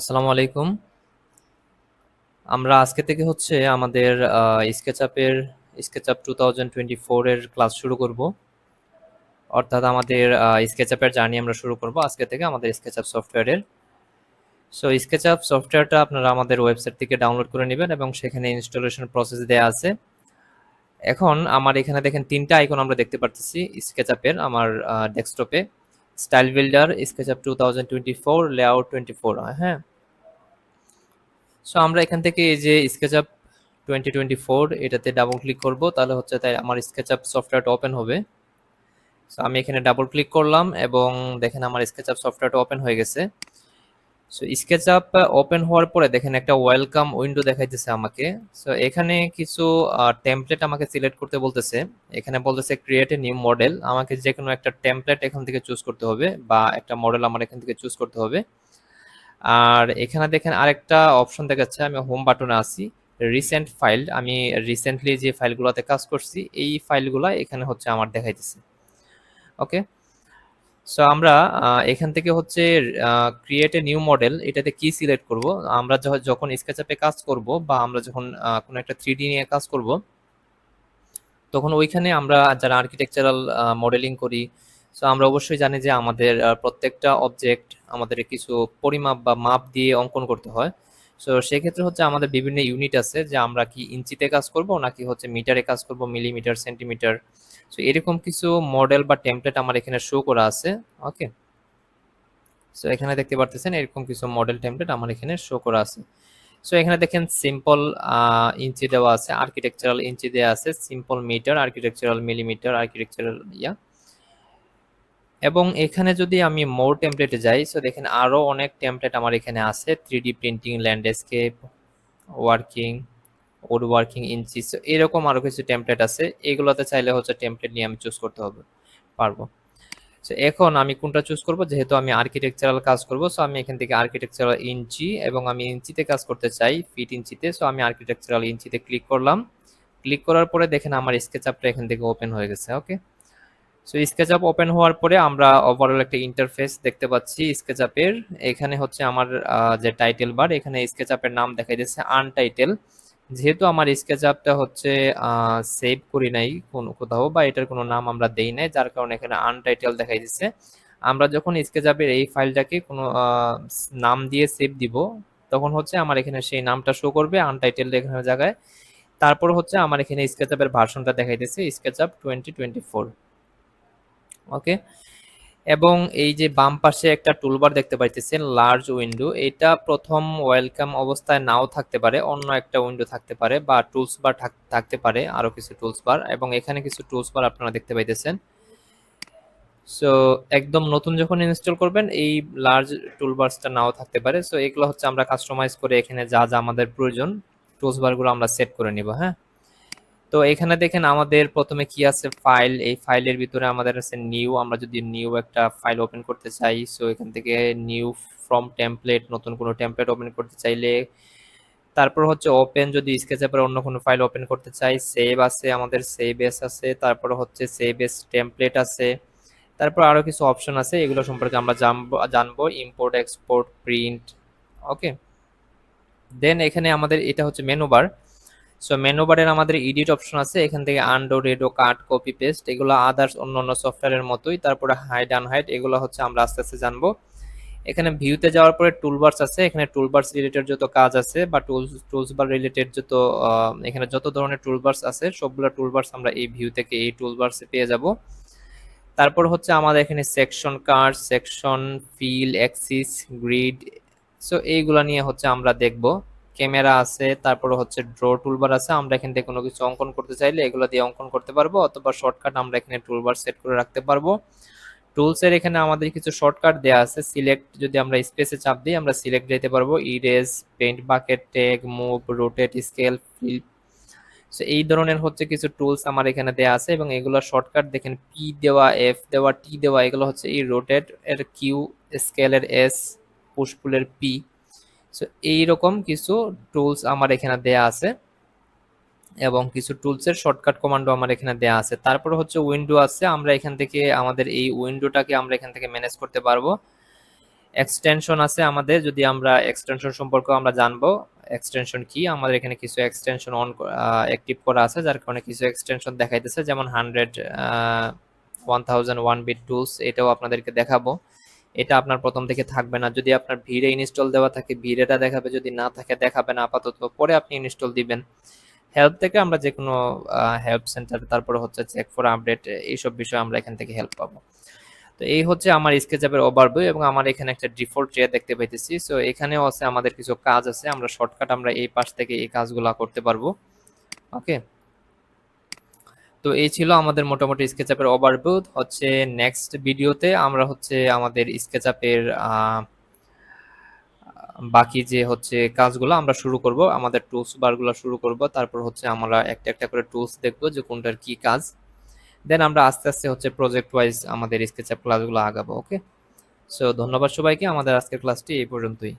আসসালামু আলাইকুম। আমরা আজকে থেকে হচ্ছে আমাদের স্কেচআপের স্কেচআপ টু থাউজেন্ড টোয়েন্টি ফোরের ক্লাস শুরু করব। অর্থাৎ আমাদের স্কেচআপের জার্নি আমরা শুরু করব আজকে থেকে আমাদের স্কেচআপ সফটওয়্যারের সো স্কেচআপ সফটওয়্যারটা আপনারা আমাদের ওয়েবসাইট থেকে ডাউনলোড করে নেবেন এবং সেখানে ইনস্টলেশন প্রসেস দেওয়া আছে। এখন আমার এখানে দেখেন তিনটা আইকন আমরা দেখতে পারতেছি স্কেচআপের আমার ডেস্কটপে style builder SketchUp two thousand twenty four layout twenty four হ্যাঁ। সো আমরা এখান থেকে এই যে স্কেচআপ টোয়েন্টি টোয়েন্টি ফোর এটাতে ডাবল ক্লিক করব। তাহলে হচ্ছে তাই আমার স্কেচ আপ সফটওয়্যারটা ওপেন হবে। সো আমি এখানে ডাবল ক্লিক করলাম এবং দেখেন আমার স্কেচ আপ সফটওয়্যারটা ওপেন হয়ে গেছে। সো স্কেচ আপ ওপেন হওয়ার পরে দেখেন একটা ওয়েলকাম উইন্ডো দেখাইতেছে আমাকে। সো এখানে কিছু টেমপ্লেট আমাকে সিলেক্ট করতে বলতেছে। এখানে বলতেছে ক্রিয়েট এ নিউ মডেল আমাকে যে কোনো একটা টেমপ্লেট এখান থেকে চুজ করতে হবে বা একটা মডেল আমার এখান থেকে চুজ করতে হবে। আর এখানে দেখেন আরেকটা অপশন দেখাচ্ছে, আমি হোম বাটনে আছি রিসেন্ট ফাইল আমি রিসেন্টলি যে ফাইলগুলোতে কাজ করছি, এই ফাইলগুলো এখানে হচ্ছে আমার দেখাইতেছে। ওকে সো আমরা এখান থেকে হচ্ছে ক্রিয়েট এ নিউ মডেল এটাতে কি সিলেক্ট করব? আমরা যখন স্কেচ স্কেচআপে কাজ করব বা আমরা যখন কোনো একটা থ্রি নিয়ে কাজ করব, তখন ওইখানে আমরা যারা আর্কিটেকচারাল মডেলিং করি সো আমরা অবশ্যই জানি যে আমাদের প্রত্যেকটা অবজেক্ট আমাদের কিছু পরিমাপ বা মাপ দিয়ে অঙ্কন করতে হয়। সো সেক্ষেত্রে হচ্ছে আমাদের বিভিন্ন ইউনিট আছে যে আমরা কি ইঞ্চিতে কাজ করব নাকি হচ্ছে মিটারে কাজ করব মিলিমিটার সেন্টিমিটার সো এরকম কিছু মডেল বা টেমপ্লেট আমার এখানে শো করা আছে ওকে সো এখানে দেখতে পারতেছেন এরকম কিছু মডেল টেমপ্লেট আমার এখানে শো করা আছে। সো এখানে দেখেন সিম্পল ইঞ্চি দেওয়া আছে আর্কিটেকচারাল ইঞ্চি দেওয়া আছে simple metre architectural millimetre architectural yeah. এবং এখানে যদি আমি মোর টেমপ্লেটে যাই সো দেখেন আরও অনেক টেমপ্লেট আমার এখানে আছে three D printing landscape working woodworking inch so এরকম আরও কিছু টেমপ্লেট আছে। এগুলোতে চাইলে হচ্ছে টেমপ্লেট নিয়ে আমি চুজ করতে হবে, পারব। সো এখন আমি কোনটা চুজ করব? যেহেতু আমি আর্কিটেকচারাল কাজ করব সো আমি এখান থেকে আর্কিটেকচারাল ইঞ্চি এবং আমি ইঞ্চিতে কাজ করতে চাই ফিট ইঞ্চিতে সো আমি আর্কিটেকচারাল ইঞ্চিতে ক্লিক করলাম। ক্লিক করার পরে দেখেন আমার স্কেচ আপটা এখান থেকে ওপেন হয়ে গেছে ওকে সো স্কেচআপ ওপেন হওয়ার পরে আমরা ওভারঅল একটা ইন্টারফেস দেখতে পাচ্ছি স্কেচ স্কেচআপের এখানে হচ্ছে আমার যে টাইটেল বার এখানে স্কেচ স্কেচআপের নাম দেখাই দিচ্ছে আনটাইটেল যেহেতু আমার স্কেচ স্কেচআপটা হচ্ছে সেভ করি নাই কোনো, কোথাও বা এটার কোনো নাম আমরা দেই নাই, যার কারণে এখানে আনটাইটেল দেখাই দিচ্ছে আমরা যখন স্কেচআপের এই ফাইলটাকে কোনো নাম দিয়ে সেভ দিব, তখন হচ্ছে আমার এখানে সেই নামটা শো করবে আনটাইটেল এখানে জায়গায়। তারপর হচ্ছে আমার এখানে স্কেচ স্কেচআপের ভার্সনটা দেখাইতেছে SketchUp twenty twenty four okay এবং এই যে বাম পাশে একটা টুলবার দেখতে পাইতেছেন লার্জ উইন্ডো এটা প্রথম ওয়েলকাম অবস্থায় নাও থাকতে পারে, অন্য একটা উইন্ডো থাকতে পারে বা টুলস বার থাকতে পারে, আরও কিছু টুলস বার এবং এখানে কিছু টুলস বার আপনারা দেখতে পাইতেছেন। সো একদম নতুন যখন ইনস্টল করবেন, এই লার্জ টুলবার্সটা নাও থাকতে পারে। সো এগুলো হচ্ছে আমরা কাস্টমাইজ করে এখানে যা যা আমাদের প্রয়োজন টুলস বারগুলো আমরা সেট করে নিব হ্যাঁ? তো এখানে দেখেন আমাদের প্রথমে কি আছে ফাইল এই ফাইলের ভিতরে আমাদের আছে নিউ আমরা যদি নিউ একটা ফাইল ওপেন করতে চাই সো এখান থেকে নিউ ফ্রম টেমপ্লেট নতুন কোনো টেমপ্লেট ওপেন করতে চাইলে তারপর হচ্ছে ওপেন যদি স্কেচআপের অন্য কোনো ফাইল ওপেন করতে চাই সেভ আছে, আমাদের সেভ এস আছে, তারপর হচ্ছে সেভ এস টেমপ্লেট আছে, তারপর আরও কিছু অপশন আছে, এগুলো সম্পর্কে আমরা জানব জানব import export print okay then এখানে আমাদের এটা হচ্ছে মেনু বার সো মেনু বারের আমাদের এডিট অপশন আছে। এখান থেকে undo redo cut copy paste এগুলো আদার্স অন্য অন্য সফটওয়্যারের মতোই। তারপরে হাইড আনহাইড এগুলো হচ্ছে আমরা আস্তে আস্তে জানব। এখানে ভিউতে যাওয়ার পরে টুলবার্স আছে। এখানে টুলবার্স রিলেটেড যত কাজ আছে বা টুলস টুলস বার রিলেটেড যত এখানে যত ধরনের টুলবার্স আছে, সবগুলো টুলবার্স আমরা এই ভিউ থেকে এই টুলবার্সে পেয়ে যাব। তারপর হচ্ছে আমাদের এখানে section card section fill axis grid so এইগুলা নিয়ে হচ্ছে আমরা দেখব। ক্যামেরা আছে, তারপরে হচ্ছে ড্র টুলবার আছে, আমরা এখান থেকে কোনো কিছু অঙ্কন করতে চাইলে এগুলো দিয়ে অঙ্কন করতে পারব, অথবা শর্টকাট আমরা এখানে টুলবার সেট করে রাখতে পারব। টুলসের এখানে আমাদের কিছু শর্টকাট দেওয়া আছে সিলেক্ট যদি আমরা স্পেসে চাপ দিই, আমরা সিলেক্ট দিতে পারব erase paint bucket tag move rotate scale flip so এই ধরনের হচ্ছে কিছু টুলস আমার এখানে দেওয়া আছে এবং এগুলো শর্টকাট দেখেন পি দেওয়া এফ দেওয়া টি দেওয়া, এগুলো হচ্ছে এই রোটেট এর কিউ স্কেলের এস পুশপুলের পি সো এইরকম কিছু টুলস আমার এখানে দেয়া আছে এবং কিছু টুলসের শর্টকাট কমান্ডও আমার এখানে দেয়া আছে। তারপর হচ্ছে উইন্ডো আছে, আমরা এখান থেকে আমাদের এই উইন্ডোটাকে আমরা এখান থেকে ম্যানেজ করতে পারব। এক্সটেনশন আছে আমাদের, যদি আমরা এক্সটেনশন সম্পর্কে আমরা জানব এক্সটেনশন কি? আমাদের এখানে কিছু এক্সটেনশন অন অ্যাক্টিভ করা আছে, যার কারণে কিছু এক্সটেনশন দেখাইতেছে, যেমন hundred one thousand one bit tools এটাও আপনাদেরকে দেখাবো। এটা আপনার প্রথম থেকে থাকবে না। যদি আপনার ভিড়ে ইনস্টল দেওয়া থাকে ভিড়েটা দেখাবে, যদি না থাকে দেখাবে না আপাতত। পরে আপনি ইনস্টল দিবেন। হেল্প থেকে আমরা যে কোনো হেল্প সেন্টার তারপরে হচ্ছে চেক ফর আপডেট এইসব বিষয়ে আমরা এখান থেকে হেল্প পাবো। তো এই হচ্ছে আমার স্কেচআপের ওভারভিউ এবং আমার এখানে একটা ডিফল্ট ট্রে দেখতে পাইতেছি। সো এখানেও আছে, আমাদের কিছু কাজ আছে। আমরা শর্টকাট আমরা এই পাশ থেকে এই কাজগুলো করতে পারব। ওকে তো এই ছিল আমাদের মোটামুটি স্কেচ স্কেচআপের ওভারভিউ হচ্ছে নেক্সট ভিডিওতে আমরা হচ্ছে আমাদের স্কেচআপের বাকি যে হচ্ছে কাজগুলো আমরা শুরু করব। আমাদের টুলস বারগুলো শুরু করব। তারপর হচ্ছে আমরা একটা একটা করে টুলস দেখব যে কোনটার কি কাজ। দেন আমরা আস্তে আস্তে হচ্ছে প্রজেক্ট ওয়াইজ আমাদের স্কেচআপ ক্লাসগুলো আগাবো ওকে সো ধন্যবাদ সবাইকে। আমাদের আজকের ক্লাসটি এই পর্যন্তই।